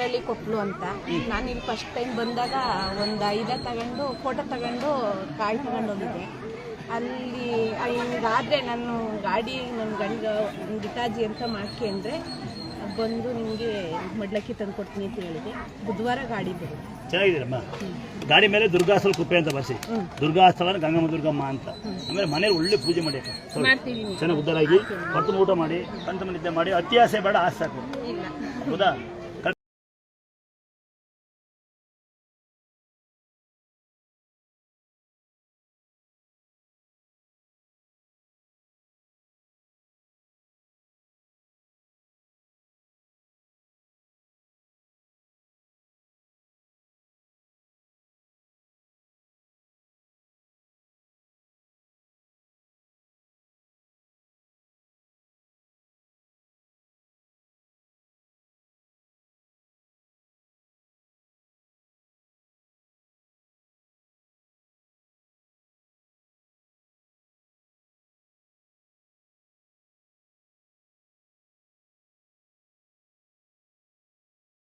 ಹೇಳಿ ಕೊಟ್ಲು ಅಂತ. ನಾನು ಇಲ್ಲಿ ಫಸ್ಟ್ ಟೈಮ್ ಬಂದಾಗ ಒಂದು ಐದ ತಗೊಂಡು ಫೋಟೋ ತಗೊಂಡು ಕಾಯಿ ತಗೊಂಡು ಹೋಗಿದ್ದೆ. ಅಲ್ಲಿ ಹಿಂಗಾದ್ರೆ ನಾನು ಗಾಡಿ ನನ್ನ ಗಂಡ ಗಿಟಾಜಿ ಅಂತ ಮಾಡ್ಕೆ ಅಂದರೆ ಬಂದು ನಿಮಗೆ ಮಡ್ಲಕ್ಕಿ ತಂದು ಕೊಡ್ತೀನಿ ಅಂತ ಹೇಳಿದೆ. ಬುಧವಾರ ಗಾಡಿ ಬರುತ್ತೆ. ಚೆನ್ನಾಗಿದ್ದೀರಮ್ಮ? ಗಾಡಿ ಮೇಲೆ ದುರ್ಗಾಸ್ಥಳ ಕುಪ್ಪೆ ಅಂತ ಬರ್ಸಿ. ದುರ್ಗಾಸ್ಥಳ ಗಂಗಮ್ಮ ದುರ್ಗಮ್ಮ ಅಂತ. ಆಮೇಲೆ ಮನೇಲಿ ಒಳ್ಳೆ ಪೂಜೆ ಮಾಡಿ ಚೆನ್ನಾಗಿ ಉದ್ದಾರಾಗಿ ಹೊತ್ತು ಊಟ ಮಾಡಿ ಕಂತ ನಿದ್ದೆ ಮಾಡಿ ಅತಿ ಆಸೆ ಬೇಡ ಆಸೆ ಸಾಕು. ಹೌದಾ?